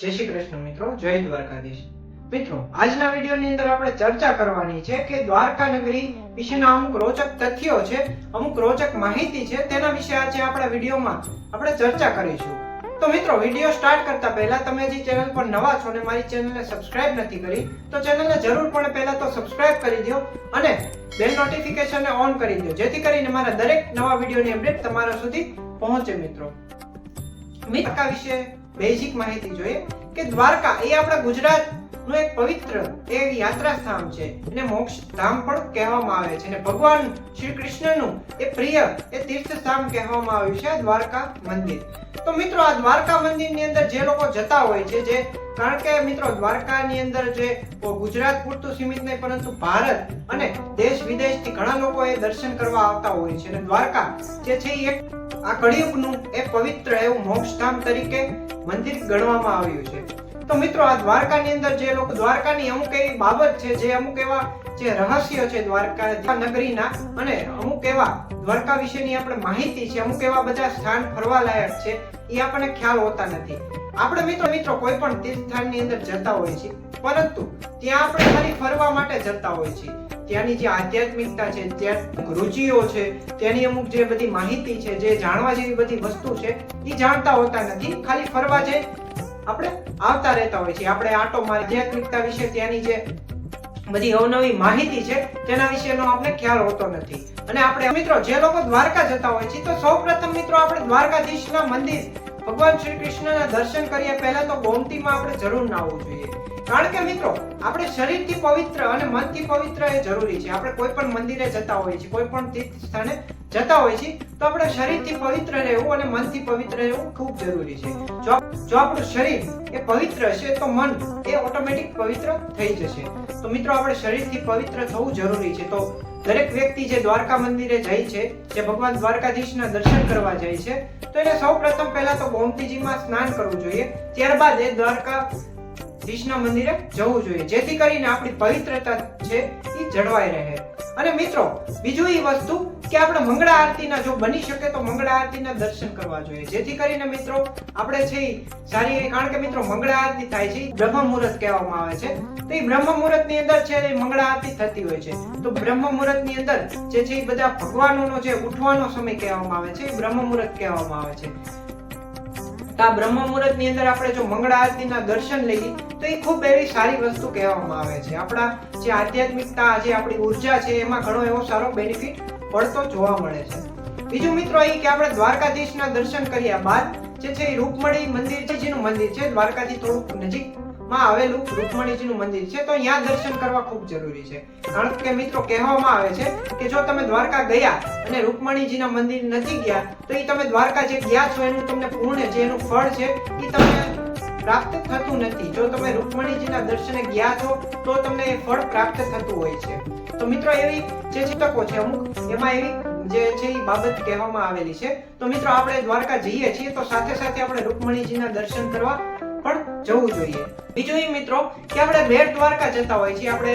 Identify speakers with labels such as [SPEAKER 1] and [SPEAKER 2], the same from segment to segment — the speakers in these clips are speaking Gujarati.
[SPEAKER 1] જય શ્રી કૃષ્ણ મિત્રો, જય દ્વારકાધીશ. મિત્રો, આજના વિડીયોની અંદર આપણે ચર્ચા કરવાની છે કે દ્વારકા નગરી વિશેના અમુક રોચક તથ્યો છે, અમુક રોચક માહિતી છે, તેના વિશે આજે આપણા વિડીયોમાં આપણે ચર્ચા કરીશું. તો મિત્રો, વીડિયો સ્ટાર્ટ કરતા પહેલા તમે જે ચેનલ પર નવા છો અને મારી ચેનલને સબસ્ક્રાઇબ નથી કરી, તો ચેનલને જરૂર પણ પહેલા તો સબસ્ક્રાઇબ કરી દો અને બેલ નોટિફિકેશનને ઓન કરી દો, જેથી કરીને મારા દરેક નવા વિડીયોની અપડેટ તમારા સુધી પહોંચે મિત્રો. મિત્રકા વિશે બેઝિક માહિતી જોઈએ કે દ્વારકા એ આપણા ગુજરાતનું એક પવિત્ર એ યાત્રા સ્થાન છે. એને મોક્ષ ધામ પણ કહેવામાં આવે છે. અને ભગવાન શ્રી કૃષ્ણનું એ પ્રિય એ તીર્થ સ્થાન કહેવામાં આવ્યું છે દ્વારકા મંદિર. તો મિત્રો, આ દ્વારકા મંદિરની અંદર જે લોકો જતા હોય છે, જે કારણ કે મિત્રો, દ્વારકાની અંદર જે ગુજરાત પૂરતું સીમિત નહીં, પરંતુ ભારત અને દેશ વિદેશથી ઘણા લોકો એ દર્શન કરવા આવતા હોય છે. અને દ્વારકા જે છે એક આ કળિયુગનું એ પવિત્ર એવું મોક્ષધામ તરીકે મંદિર ગણવામાં આવ્યું છે. તો મિત્રો, આ દ્વારકાની અંદર જે લોકો, દ્વારકાની અમુક એવી બાબત છે, જે અમુક એવા જે રહસ્ય છે દ્વારકા, નગરીના, અને અમુક એવા દ્વારકા વિશેની આપણે માહિતી છે, અમુક એવા બધા સ્થાન ફરવા લાયક છે, એ આપણને ખ્યાલ હોતા નથી. આપણે મિત્રો મિત્રો, કોઈ પણ તીર્થ સ્થાનની અંદર જતા હોય છે પરંતુ ત્યાં આપણે ખાલી ફરવા માટે જતા હોય છે ત્યાંની જે આધ્યાત્મિકતા છે ત્યાં રુચિઓ છે ત્યાંની અમુક જે બધી માહિતી છે, જે જાણવા જેવી બધી વસ્તુ છે એ જાણતા હોતા નથી. ખાલી ફરવા જઈ આપણે આવતા રહેતા હોય છે. આપણે આટો આધ્યાત્મિકતા વિશે ત્યાંની જે બધી અવનવી માહિતી છે, તેના વિશેનો આપણે ખ્યાલ હોતો નથી. અને આપણે મિત્રો, જે લોકો દ્વારકા જતા હોય છે, તો સૌપ્રથમ મિત્રો, આપણે દ્વારકાધીશના મંદિર ભગવાન શ્રી કૃષ્ણના દર્શન કરીએ, પહેલા તો ગોમતીમાં આપણે જરૂર નાહવું જોઈએ. કારણ કે મિત્રો, આપણે શરીરથી પવિત્ર અને મનથી પવિત્ર એ જરૂરી છે. આપણે કોઈ પણ મંદિરે જતા હોઈએ છીએ, કોઈ પણ તીર્થ સ્થાને જતા હોઈએ છીએ, તો આપણે શરીરથી પવિત્ર રહેવું અને મનથી પવિત્ર રહેવું ખૂબ જરૂરી છે. જો જો આપણું શરીર એ પવિત્ર હશે, તો મન એ ઓટોમેટિક પવિત્ર થઈ જશે. તો મિત્રો, આપણે શરીરથી પવિત્ર થવું જરૂરી છે. તો દરેક વ્યક્તિ જે દ્વારકા મંદિરે જાય છે, જે ભગવાન દ્વારકાધીશના દર્શન કરવા જાય છે, તો એને સૌ પ્રથમ પહેલા તો ગોમતીજીમાં સ્નાન કરવું જોઈએ. ત્યારબાદ એ દ્વારકાધીશના મંદિરે જવું જોઈએ. જેથી કરીને આપણી પવિત્રતા છે, એ જળવાઈ રહે. અને મિત્રો, બીજું એ વસ્તુ કે આપણે મંગળા આરતીના જો બની શકે તો મંગળા આરતીના દર્શન કરવા જોઈએ. જેથી કરીને મિત્રો, આપણે છે સારી કારણ કે મિત્રો, મંગળા આરતી થાય છે બ્રહ્મ મુહૂર્ત કહેવામાં આવે છે. તો એ બ્રહ્મ મુહૂર્તની અંદર છે એ મંગળા આરતી થતી હોય છે. તો બ્રહ્મ મુહૂર્તની અંદર જે છે એ બધા ભગવાનોનો જે ઉઠવાનો સમય કહેવામાં આવે છે એ બ્રહ્મ મુહૂર્ત કહેવામાં આવે છે. આ બ્રહ્મ મુહૂર્તની અંદર આપણે જો મંગળા આરતીના દર્શન લઈએ, તો એ ખૂબ એવી સારી વસ્તુ કહેવામાં આવે છે. આપણા જે આધ્યાત્મિકતા, જે આપણી ઊર્જા છે, એમાં ઘણો એવો સારો બેનિફિટ પડતો જોવા મળે છે. બીજું મિત્રો એ કે આપણે દ્વારકાધીશના દર્શન કર્યા બાદ જે છે એ રૂપમણી મંદિર છે, જેનું મંદિર છે, દ્વારકાથી થોડુંક નજીકમાં આવેલું રૂકમણીજીનું મંદિર છે, તો અહીંયા દર્શન કરવા ખૂબ જરૂરી છે. કારણ કે મિત્રો કહેવામાં આવે છે કે જો તમે દ્વારકા ગયા અને રૂકમણીજીના મંદિર નથી ગયા, તો એ તમે દ્વારકા જે ગયા છો એનું તમને પૂર્ણ જે એનું ફળ છે એ તમને પ્રાપ્ત થતું નથી. જો તમે રૂકમણીજીના દર્શને ગયા છો, તો તમને એ ફળ પ્રાપ્ત થતું હોય છે. તો મિત્રો એવી જે તકો છે, અમુક એમાં એવી જે છે એ બાબત કહેવામાં આવેલી છે. તો મિત્રો આપણે દ્વારકા જઈએ છીએ તો સાથે સાથે આપણે રૂકમણીજીના દર્શન કરવા પણ જવું જોઈએ. બીજું એ મિત્રો કે આપણે બેટ દ્વારકા જતા હોય છીએ. આપણે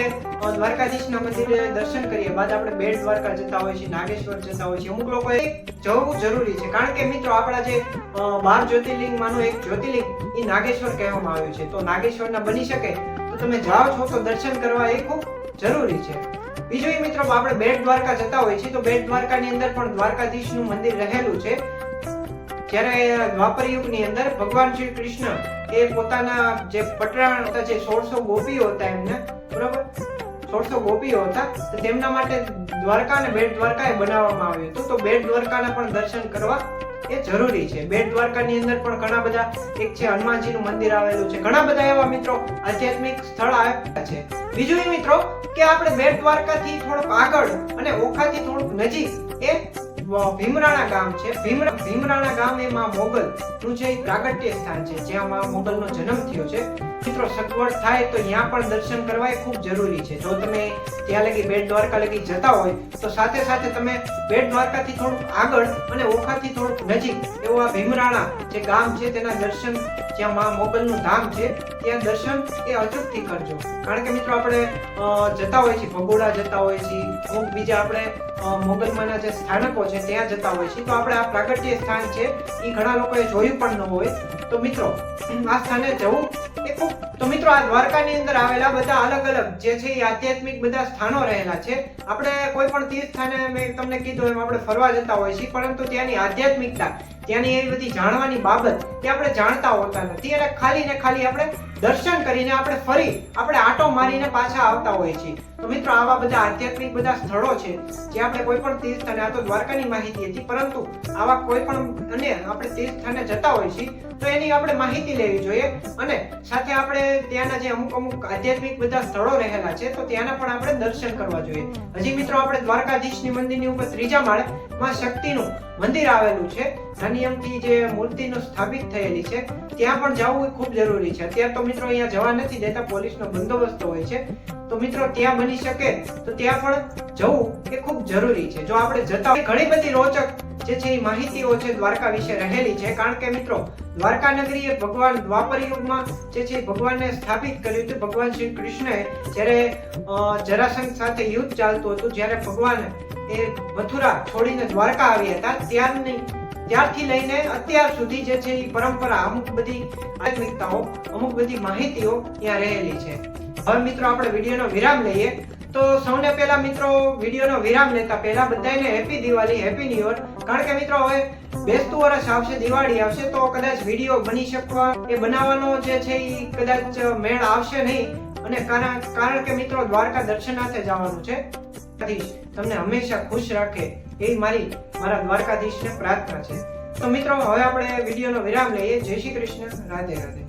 [SPEAKER 1] દ્વારકાધીશના મંદિરે દર્શન કરીએ બાદ આપણે બેટ દ્વારકા જતા હોય છીએ, નાગેશ્વર જતા હોય છીએ. અમુક લોકોએ જવું જરૂરી છે. કારણ કે મિત્રો આપણા જે બાર બાર જ્યોતિર્લિંગમાંનું એક જ્યોતિર્લિંગ એ નાગેશ્વર કહેવામાં આવ્યું છે. તો નાગેશ્વરના બની શકે તો તમે જાઓ છો તો દર્શન કરવા એ ખૂબ જરૂરી છે. બીજું એ મિત્રો, આપણે બેટ દ્વારકા જતા હોય છે તો બેટ દ્વારકાની અંદર પણ દ્વારકાધીશનું મંદિર રહેલું છે. જ્યારે દ્વાપર યુગની અંદર ભગવાન શ્રી કૃષ્ણ એ પોતાના જે પટરાણ હતા, જે સોળસો ગોપીઓ હતા એમને, બરોબર? સોળસો ગોપીઓ હતા તેમના માટે દ્વારકા અને બેટ દ્વારકા એ બનાવવામાં આવ્યું હતું. તો બેટ દ્વારકાના પણ દર્શન કરવા એ જરૂરી છે. બેટ દ્વારકાની અંદર પણ ઘણા બધા, એક છે હનુમાનજીનું મંદિર આવેલું છે. ઘણા બધા એવા મિત્રો આધ્યાત્મિક સ્થળ આવ્યા છે. બીજું એ મિત્રો કે આપણે બેટ દ્વારકાથી થોડુંક આગળ અને ઓખાથી થોડુંક નજીક એ ભીમરાણા ગામ છે. ભીમરાણા ગામ એ માં મોગલ નું છે પ્રાગટ્ય સ્થાન છે જ્યાં માં મોગલ નો જન્મ થયો છે. મિત્રો, સગવડ થાય તો ત્યાં પણ દર્શન કરવા એ ખૂબ જરૂરી છે. જો તમે ત્યાં લગી બેટ દ્વારકા લગી જતા હોય, તો સાથે સાથે તમે બેટ દ્વારકાથી થોડુંક આગળ અને ઓખાથી થોડુંક નજીક એવું આ ભીમરાણા જે ગામ છે, તેના દર્શન જ્યાં માં મોગલનું ધામ છે, ત્યાં દર્શન એ અચૂકથી કરજો. કારણ કે મિત્રો, આપણે જતા હોય છીએ, ભગોડા જતા હોય છીએ અમુક બીજા આપણે મોગલમાના જે સ્થાનકો છે ત્યાં જતા હોય છે. તો આપણે આ પ્રાગટ્ય સ્થાન છે એ ઘણા લોકોએ જોયું પણ ન હોય. તો મિત્રો, આ સ્થાને જવું એ ખૂબ તો મિત્રો, આ દ્વારકાની અંદર આવેલા બધા અલગ અલગ જે છે એ આધ્યાત્મિક બધા સ્થાનો રહેલા છે. આપણે કોઈ પણ તીર્થ સ્થાને મેં તમને કીધું એમ આપણે ફરવા જતા હોય છીએ, પરંતુ ત્યાંની આધ્યાત્મિકતા ત્યાંની એવી બધી જાણવાની બાબત કે આપણે જાણતા હોતા નથી. અને ખાલી ને ખાલી આપણે દર્શન કરીને આપણે ફરી આપણે આટો મારીને પાછા આવતા હોઈએ છીએ. તો મિત્રો, આવા બધા આધ્યાત્મિક બધા સ્થળો છે જે આપણે કોઈ પણ તીર્થ અને આ તો દ્વારકાની માહિતી હતી, પરંતુ આવા કોઈ પણ અને આપણે તીર્થને જતા હોઈએ છીએ, તો એની આપણે માહિતી લેવી જોઈએ. અને સાથે આપણે ત્યાંના જે અમુક અમુક આધ્યાત્મિક બધા સ્થળો રહેલા છે, તો ત્યાંના પણ આપણે દર્શન કરવા જોઈએ. હજી મિત્રો, આપણે દ્વારકાધીશની મંદિરની ઉપર ત્રીજા માળે માં શક્તિનું મંદિર આવેલું છે. નાની અમથી જે મૂર્તિનું સ્થાપિત થયેલી છે. ત્યાં પણ જવું એ ખૂબ જરૂરી છે. અત્યારે તો મિત્રો અહીંયા જવા નથી દેતા, પોલીસનો બંદોબસ્ત હોય છે. તો મિત્રો ત્યાં બની શકે તો ત્યાં પણ જવું એ ખૂબ જરૂરી છે. જો આપણે જતા ઘણી બધી રોચક જે છે એ માહિતીઓ છે દ્વારકા વિશે રહેલી છે. કારણ કે મિત્રો દ્વારકા નગરી એ ભગવાન દ્વાપર યુગમાં જે છે ભગવાનને સ્થાપિત કર્યું હતું. ભગવાન શ્રી કૃષ્ણએ જ્યારે જરાસંઘ સાથે યુદ્ધ ચાલતું હતું, જ્યારે ભગવાન એ મથુરા છોડીને દ્વારકા આવ્યા હતા, ત્યારની ત્યારથી લઈને અત્યાર સુધી જે છે એ પરંપરા, અમુક બધી આધ્યાત્મિકતાઓ અમુક બધી માહિતીઓ ત્યાં રહેલી છે. હવે મિત્રો આપણે વિડીયોનો વિરામ લઈએ. તો સૌને પહેલા મિત્રો વિડીયોનો વિરામ લેતા પહેલા બધાને happy Diwali happy new year કારણ કે મિત્રો હવે બેસતું વર્ષ આવશે, દિવાળી આવશે, તો કદાચ વીડિયો બની શકવા, એ બનાવવાનો જે છે એ કદાચ મેળ આવશે નહીં. અને કારણ કારણ કે મિત્રો દ્વારકા દર્શનાર્થે જવાનું છે. દ્વારકાધીશ તમને હંમેશા ખુશ રાખે એ મારી, મારા દ્વારકાધીશને પ્રાર્થના છે. તો મિત્રો, હવે આપણે વિડીયોનો વિરામ લઈએ. જય શ્રી કૃષ્ણ. રાધે રાધે.